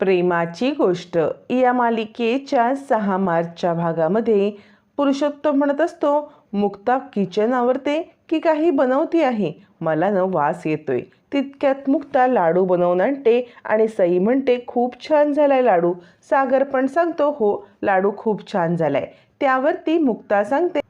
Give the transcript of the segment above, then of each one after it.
प्रेमाची गोष्ट. या मालिकेच्या सहा मार्चच्या भागामध्ये पुरुषोत्तम म्हणत असतो मुक्ता किचन आवडते की काही बनवती आहे? मला न वास येतोय. तितक्यात मुक्ता लाडू बनवून आणते आणि सई म्हणते खूप छान झालाय लाडू. सागर पण सांगतो हो लाडू खूप छान झालाय. त्यावरती मुक्ता सांगते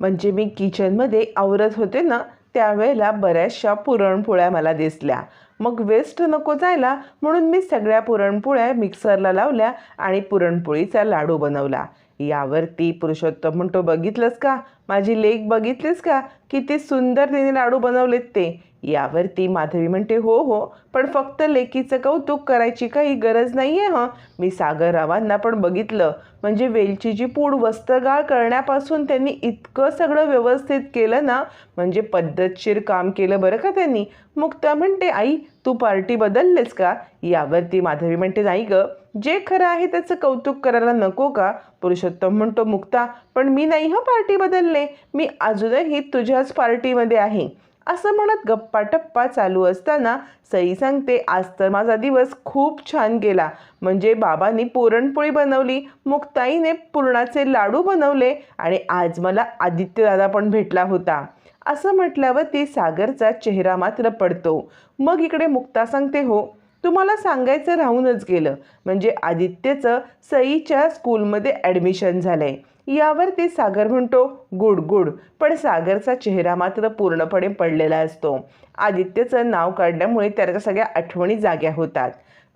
म्हणजे मी किचनमध्ये आवरत होते ना त्यावेळेला बऱ्याचशा पुरणपोळ्या मला दिसल्या. मग वेस्ट नको जायला म्हणून मी सगळ्या पुरणपोळ्या मिक्सरला लावल्या आणि पुरणपोळीचा लाडू बनवला. यावरती पुरुषोत्तम म्हणतो बघितलंस का? माझी लेख बघितलीस का? किती सुंदर तिने लाडू बनवलेत ते. यावर ती माधवी म्हणते हो हो पण फक्त लेकीचं कौतुक करायची काही गरज नाही आहे हं. मी सागररावांना पण बघितलं. म्हणजे वेलची जी पूड वस्त्रगाळ करण्यापासून त्यांनी इतकं सगळं व्यवस्थित केलं ना म्हणजे पद्धतशीर काम केलं बरं का त्यांनी. मुक्ता म्हणते आई तू पार्टी बदललेस का? यावर ती माधवी म्हणते नाही गं. जे खरं आहे त्याचं कौतुक करायला नको का? पुरुषोत्तम म्हणतो मुक्ता पण मी नाही हं पार्टी बदलले. मी अजूनही तुझ्याच पार्टीमध्ये आहे. असं म्हणत गप्पा टप्पा चालू असताना सई सांगते आज तर माझा दिवस खूप छान गेला. म्हणजे बाबांनी पुरणपोळी बनवली मुक्ताईने पुरणाचे लाडू बनवले आणि आज मला आदित्यदादा पण भेटला होता. असं म्हटल्यावर ती सागरचा चेहरा मात्र पडतो. मग इकडे मुक्ता सांगते हो तुम्हाला सांगायचं राहूनच गेलं. म्हणजे आदित्यचं सईच्या स्कूलमध्ये ॲडमिशन झालं आहे यावरती सागर म्हणतो गुड गुड. पण सागरचा चेहरा मात्र पूर्णपणे पडलेला असतो. आदित्यचं नाव काढल्यामुळे त्याच्या सगळ्या आठवणी जाग्या होतात.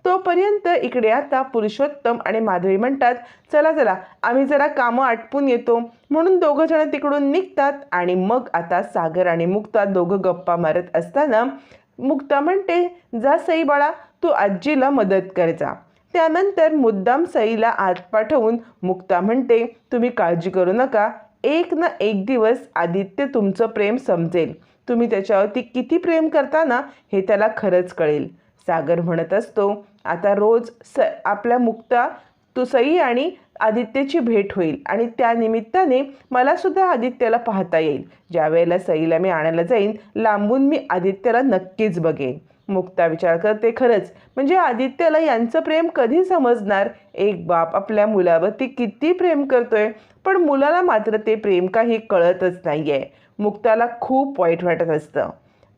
तोपर्यंत इकडे आता पुरुषोत्तम आणि माधवी म्हणतात चला चला आम्ही जरा कामं आटपून येतो. म्हणून दोघं जण तिकडून निघतात आणि मग आता सागर आणि मुक्ता दोघं गप्पा मारत असताना मुक्ता म्हणते जा सई बाळा तू आजीला मदत कर जा. त्यानंतर मुद्दाम सईला आत पाठवून मुक्ता म्हणते तुम्ही काळजी करू नका. एक ना एक दिवस आदित्य तुमचं प्रेम समजेल. तुम्ही त्याच्यावरती किती प्रेम करता ना हे त्याला खरंच कळेल. सागर म्हणत असतो आता रोज स आपल्या मुक्ता तू सई आणि आदित्यची भेट होईल आणि त्यानिमित्ताने मलासुद्धा आदित्यला पाहता येईल. ज्या वेळेला सईला मी आणायला जाईन लांबून मी आदित्यला नक्कीच बघेन. मुक्ता विचार करते खरंच. म्हणजे आदित्यला यांचं प्रेम कधी समजणार? एक बाप आपल्या मुलावरती किती प्रेम करतोय पण मुलाला मात्र ते प्रेम काही कळतच नाही आहे मुक्ताला खूप वाईट वाटत असतं.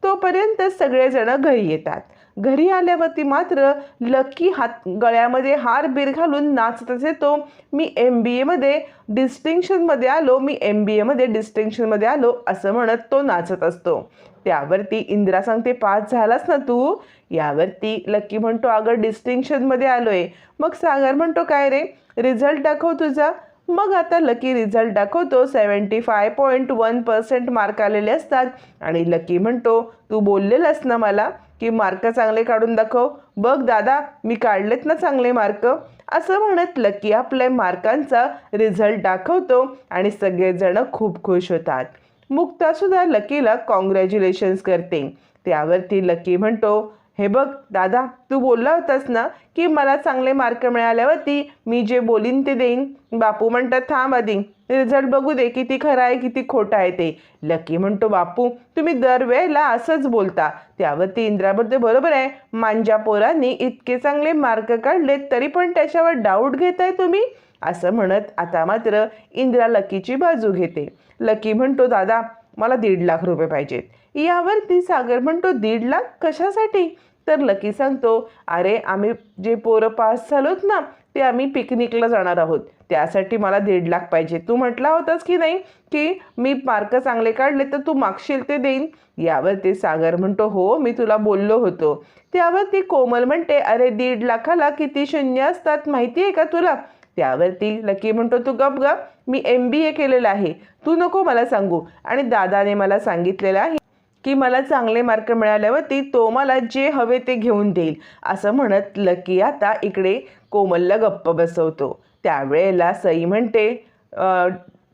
तोपर्यंत सगळेजण घरी येतात. घरी आल्यावरती मात्र लकी हात गळ्यामध्ये हार बीर घालून नाचतच येतो. मी एम बी एमध्ये डिस्टिंक्शनमध्ये आलो मी एम बी एमध्ये डिस्टिंक्शनमध्ये आलो असं म्हणत तो नाचत असतो. त्यावरती इंदिरा सांगते पास झालास ना तू? यावरती लकी म्हणतो अगं डिस्टिंक्शनमध्ये आलोय. मग सागर म्हणतो काय रे? रिझल्ट दाखव तुझा. मग आता लकी रिझल्ट दाखवतो seventy five point one percent mark आलेले असतात. आणि लकी म्हणतो तू बोललेलास ना मला की मार्क चांगले काढून दाखव. बघ दादा मी काढलेत ना चांगले मार्क असं म्हणत लकी आपल्या मार्कांचा रिझल्ट दाखवतो आणि सगळेजण खूप खुश होतात. मुक्तासुद्धा लकीला कॉंग्रॅच्युलेशन्स करते. त्यावरती लकी म्हणतो हे बघ दादा तू बोलला होतास ना की मला चांगले मार्क मिळाल्यावरती मी जे बोलीन ते देईन. बापू म्हणतात थांब आधी रिझल्ट बघू दे किती खरं आहे किती खोटं आहे ते. लकी म्हणतो बापू तुम्ही दरवेळेला असंच बोलता. त्यावरती इंद्राबद्दल बरोबर आहे मांजा पोरांनी इतके चांगले मार्क काढले तरी पण त्याच्यावर डाऊट घेताय तुम्ही? असं म्हणत आता मात्र इंद्रा लकीची बाजू घेते. लकी म्हणतो दादा मला दीड लाख रुपये पाहिजेत. यावरती सागर म्हणतो दीड लाख? कशासाठी? तर लकी सांगतो अरे आम्ही जे पोरं पास झालोत ना ते आम्ही पिकनिकला जाणार आहोत. त्यासाठी मला दीड लाख पाहिजे. तू म्हटला होतास की नाही की मी मार्क चांगले काढले तर तू मागशील ते देईन? यावरती सागर म्हणतो हो मी तुला बोललो होतो. त्यावरती कोमल म्हणते अरे दीड लाखाला किती शून्य असतात माहिती आहे का तुला? त्यावरती लकी म्हणतो तू गप गप मी एम बी ए केलेलं आहे. तू नको मला सांगू. आणि दादाने मला सांगितलेलं आहे की मला चांगले मार्क मिळाल्यावरती तो मला जे हवे ते घेऊन देईल. असं म्हणत लकी आता इकडे कोमलला गप्प बसवतो. त्यावेळेला सई म्हणते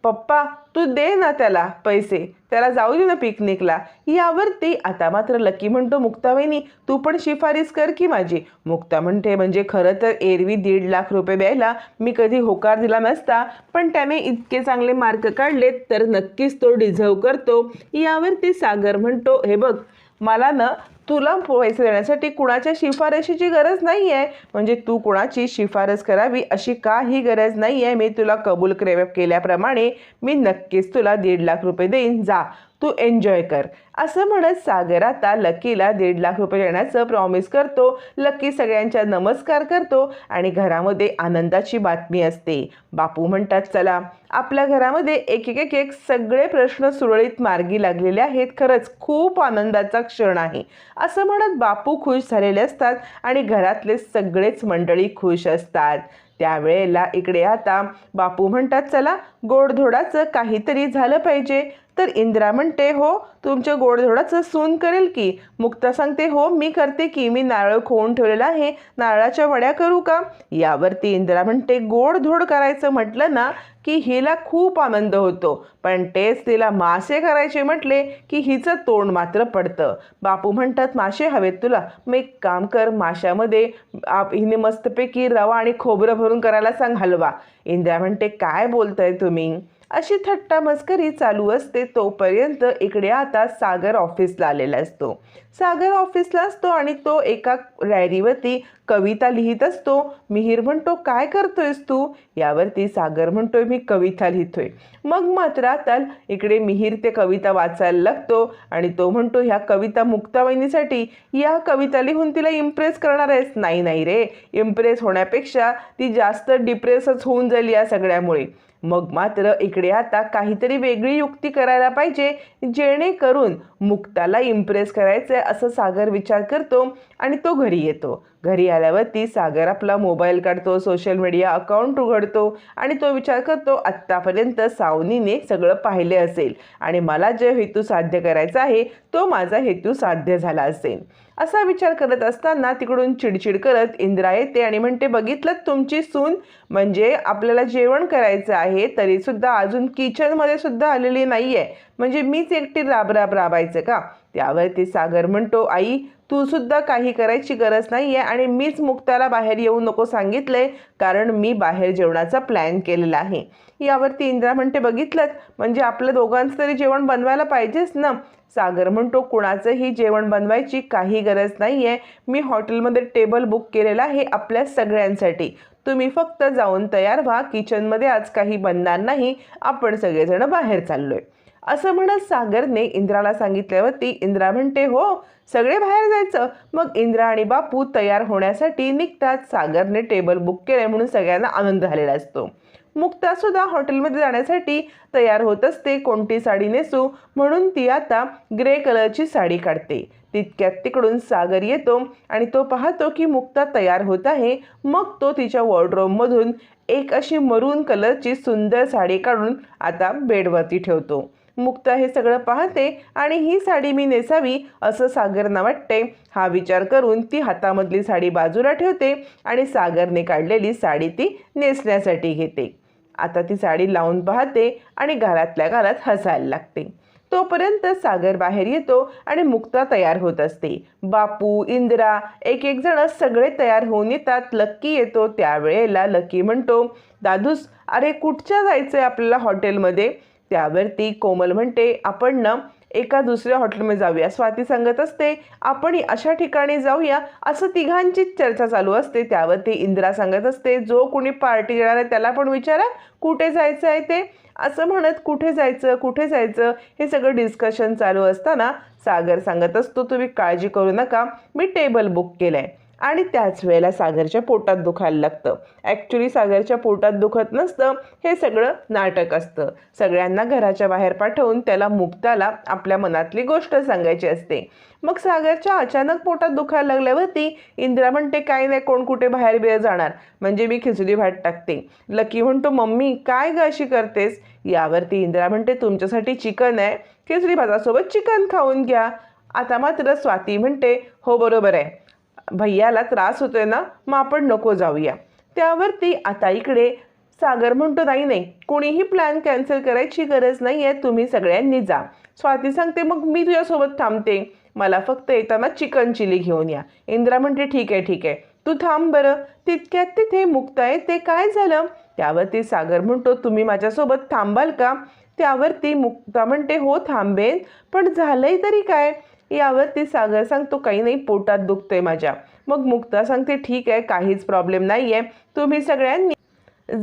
पप्पा तू दे ना त्याला पैसे. त्याला जाऊ दे ना पिकनिकला. यावरती आता मात्र लकी म्हणतो मुक्ताबाईनी तू पण शिफारस कर की माझी. मुक्ता म्हणते म्हणजे खरं तर एरवी दीड लाख रुपये द्यायला मी कधी होकार दिला नसता पण त्याने इतके चांगले मार्क काढलेत तर नक्कीच तो डिझर्व करतो. यावरती सागर म्हणतो हे बघ मला ना तुला पैसे देण्यासाठी कुणाच्या शिफारशीची गरज नाही आहे म्हणजे तू कुणाची शिफारस करावी अशी काही गरज नाही आहे मी तुला कबूल क्रेव केल्याप्रमाणे मी नक्कीच तुला दीड लाख रुपये देईन. जा. तू एन्जॉय कर. असं म्हणत सागर आता लकीला दीड लाख रुपये देण्याचं प्रॉमिस करतो. लकी सगळ्यांच्या नमस्कार करतो आणि घरामध्ये आनंदाची बातमी असते. बापू म्हणतात चला आपल्या घरामध्ये एक एक एक एक सगळे प्रश्न सुरळीत मार्गी लागलेले आहेत. खरंच खूप आनंदाचा क्षण आहे. असं म्हणत बापू खुश झालेले असतात आणि घरातले सगळेच मंडळी खुश असतात. त्यावेळेला इकडे आता बापू म्हणतात चला गोडधोडाचं काहीतरी झालं पाहिजे. तर इंद्रा म्हणते हो तुमच्या गोडधोडाचं सून करेल की? मुक्ता सांगते हो मी करते की मी नारळ खोवून ठेवलेला आहे. नारळाच्या वड्या करू का? यावरती इंद्रा म्हणते गोडधोड करायचं म्हटलं ना की हिला खूप आनंद होतो. पण तेच तिला मासे करायचे म्हटले की हिचं तोंड मात्र पडतं. बापू म्हणतात मासे हवेत तुला. मग एक काम कर माशामध्ये आप हिने मस्तपैकी रवा आणि खोबरं भरून करायला सांग हलवा. इंद्रा म्हणते काय बोलताय तुम्ही? अशी थट्टा मस्करी चालू असते तोपर्यंत इकडे आता सागर ऑफिसला आलेला असतो. सागर ऑफिसला असतो आणि तो एका डायरीवरती कविता लिहित असतो. मिहीर म्हणतो काय करतोयस तू? यावरती सागर म्हणतोय मी कविता लिहितोय. मग मात्र आता इकडे मिहीर ते कविता वाचायला लागतो आणि तो म्हणतो ह्या कविता मुक्तावहिनीसाठी या कविता लिहून तिला इम्प्रेस करणार आहेस? नाही नाही रे. इम्प्रेस होण्यापेक्षा ती जास्त डिप्रेसच होऊन जाईल या सगळ्यामुळे. मग मात्र इकडे आता काहीतरी वेगळी युक्ती करायला पाहिजे जेणेकरून मुक्ताला इम्प्रेस करायचं आहे असं सागर विचार करतो आणि तो घरी येतो. घरी आल्यावरती सागर आपला मोबाईल काढतो सोशल मीडिया अकाउंट उघडतो आणि तो विचार करतो आत्तापर्यंत सावनीने सगळं पाहिले असेल आणि मला जे हेतू साध्य करायचा आहे तो माझा हेतू साध्य झाला असेल. असा विचार करत असताना तिकडून चिडचिड करत इंद्रा येते आणि म्हणते बघितलं तुमची सून? म्हणजे आपल्याला जेवण करायचं आहे तरीसुद्धा अजून किचनमध्ये सुद्धा आलेली नाही आहे म्हणजे मीच एकटी राब राब राबायचं का? त्यावरती सागर म्हणतो आई तूसुद्धा काही करायची गरज नाही आहे आणि मीच मुक्ताला बाहेर येऊ नको सांगितले कारण मी बाहेर जेवणाचा प्लॅन केलेला आहे. यावरती इंद्रा म्हणते बघितलंच म्हणजे आपल्या दोघांचं तरी जेवण बनवायला पाहिजेच ना. सागर म्हणतो कुणाचंही जेवण बनवायची काही गरज नाही आहे मी हॉटेलमध्ये टेबल बुक केलेला आहे आपल्या सगळ्यांसाठी. तुम्ही फक्त जाऊन तयार व्हा. किचनमध्ये आज काही बनणार नाही. आपण सगळेजण बाहेर चाललोय. असं म्हणत सागरने इंद्राला सांगितल्यावरती इंद्रा म्हणते हो सगळे बाहेर जायचं. मग इंद्रा आणि बापू तयार होण्यासाठी निघतात. सागरने टेबल बुक केले म्हणून सगळ्यांना आनंद झालेला असतो. मुक्ता सुद्धा हॉटेलमध्ये जाण्यासाठी तयार होत असते. कोणती साडी नेसू? म्हणून ती आता ग्रे कलरची साडी काढते. तितक्यात तिकडून सागर येतो आणि तो पाहतो की मुक्ता तयार होत आहे. मग तो तिच्या वॉर्ड्रोबमधून एक अशी मरून कलरची सुंदर साडी काढून आता बेडवरती ठेवतो. मुक्ता हे सगळं पाहते आणि ही साडी मी नेसावी असं सागरना वाटते. हा विचार करून ती हातामधली साडी बाजूला ठेवते आणि सागरने काढलेली साडी ती नेसण्यासाठी घेते. आता ती साडी लावून पाहते आणि घरातल्या घरात हसायला लागते. तोपर्यंत सागर बाहेर येतो आणि मुक्ता तयार होत असते. बापू इंदिरा एक एक जण सगळे तयार होऊन येतात. लक्की येतो त्यावेळेला लकी म्हणतो दादूस अरे कुठच्या जायचं आहे आपल्याला हॉटेलमध्ये? त्यावरती कोमल म्हणते आपण ना एका दुसऱ्या हॉटेलमध्ये जाऊया स्वाती सांगत असते आपण अशा ठिकाणी जाऊया असं तिघांचीच चर्चा चालू असते. त्यावरती इंदिरा सांगत असते जो कोणी पार्टी देणार आहे त्याला पण विचारा कुठे जायचं आहे ते. असं म्हणत कुठे जायचं कुठे जायचं? हे सगळं डिस्कशन चालू असताना सागर सांगत असतो तुम्ही काळजी करू नका मी टेबल बुक केलं आहे आणि त्याच वेळेला सागरच्या पोटात दुखायला लागतं. ॲक्च्युली सागरच्या पोटात दुखत नसतं हे सगळं नाटक असतं. सगळ्यांना घराच्या बाहेर पाठवून त्याला मुक्ताला आपल्या मनातली गोष्ट सांगायची असते. मग सागरच्या अचानक पोटात दुखायला लागल्यावरती इंदिरा म्हणते काय नाही कोण कुठे बाहेर बिहेर जाणार? म्हणजे मी खिचडी भात टाकते. लकी म्हणतो मम्मी काय ग अशी करतेस? यावरती इंदिरा म्हणते तुमच्यासाठी चिकन आहे. खिचडी भातासोबत चिकन खाऊन घ्या. आता मात्र स्वाती म्हणते हो बरोबर आहे. भैयाला त्रास होतोय ना मग आपण नको जाऊया. त्यावरती आता इकडे सागर म्हणतो नाही नाही कोणीही प्लॅन कॅन्सल करायची गरज नाही आहे तुम्ही सगळ्यांनी जा. स्वाती सांगते मग मी तुझ्यासोबत थांबते. मला फक्त येताना चिकन चिली घेऊन या. इंद्रा म्हणते ठीक आहे ठीक आहे. तू थांब बरं. तितक्यात तिथे मुक्ता ते काय झालं? त्यावरती सागर म्हणतो तुम्ही माझ्यासोबत थांबाल का? त्यावरती मुक्ता म्हणते हो थांबेन. पण झालंय तरी काय? यावरती सागर सांगतो काही नाही पोटात दुखतंय माझ्या. मग मुक्ता सांगते ठीक आहे काहीच प्रॉब्लेम नाही आहे तुम्ही सगळ्यांनी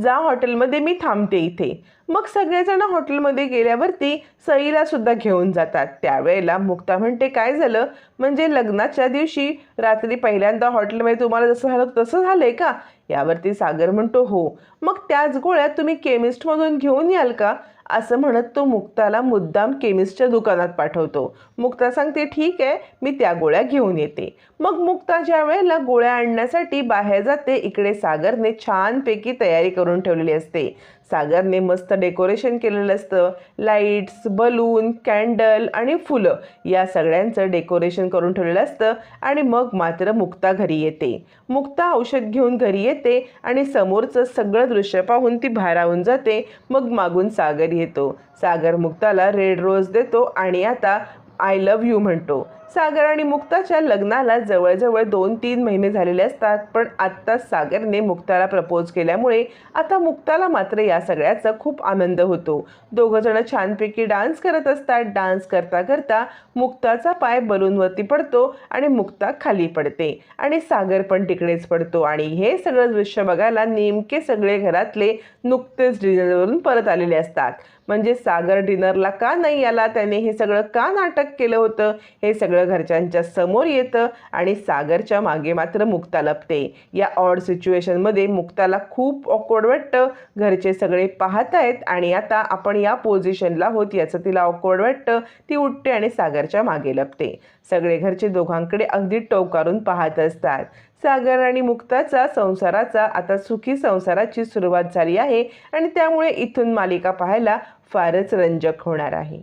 जा हॉटेलमध्ये मी थांबते इथे. मग सगळेजण हॉटेलमध्ये गेल्यावरती सईला सुद्धा घेऊन जातात. त्यावेळेला मुक्ता म्हणते काय झालं? म्हणजे लग्नाच्या दिवशी रात्री पहिल्यांदा हॉटेलमध्ये तुम्हाला जसं झालं तसं झालंय का? यावरती सागर म्हणतो हो. मग त्याच गोळ्या तुम्ही केमिस्टमधून घेऊन याल का? असं म्हणत तो मुक्ताला मुद्दाम केमिस्टच्या दुकानात पाठवतो. मुक्ता सांगते ठीक आहे मी त्या गोळ्या घेऊन येते. मग मुक्ता ज्या वेळेला गोळ्या आणण्यासाठी बाहेर जाते इकडे सागरने छानपैकी तयारी करून ठेवलेली असते. सागरने मस्त डेकोरेशन केलेलं असतं. लाईट्स बलून कॅन्डल आणि फुलं या सगळ्यांचं डेकोरेशन करून ठेवलेलं असतं आणि मग मात्र मुक्ता घरी येते. मुक्ता औषध घेऊन घरी येते आणि समोरचं सगळं दृश्य पाहून ती भारावून जाते. मग मागून सागर येतो सागर मुक्ताला रेड रोज देतो आणि आता आय लव्ह यू म्हणतो. सागर आणि मुक्ताच्या लग्नाला जवळजवळ दोन तीन महिने झालेले असतात पण आत्ताच सागरने मुक्ताला प्रपोज केल्यामुळे आता मुक्ताला मात्र या सगळ्याचा खूप आनंद होतो. दोघं जण छानपैकी डान्स करत असतात डान्स करता करता मुक्ताचा पाय बलूनवरती पडतो आणि मुक्ता खाली पडते आणि सागर पण तिकडेच पडतो. आणि हे सगळं दृश्य बघायला नेमके सगळे घरातले नुकतेच डिनरवरून परत आलेले असतात. म्हणजे सागर डिनरला का नाही आला? त्याने हे सगळं का नाटक केलं होतं? हे सगळं घरच्यांच्या समोर येतं आणि सागरच्या मागे मात्र मुक्ता लपते. या ऑड सिच्युएशनमध्ये मुक्ताला खूप ऑकवर्ड वाटतं. घरचे सगळे पाहत आहेत आणि आता आपण या पोझिशनला आहोत याचं तिला ऑकवर्ड वाटतं. ती उठते आणि सागरच्या मागे लपते. सगळे घरचे दोघांकडे अगदी टोकारून पाहत असतात. सागर आणि मुक्ताचा संसाराचा आता सुखी संसाराची सुरुवात झाली आहे आणि त्यामुळे इथून मालिका पाहायला फारच रंजक होणार आहे.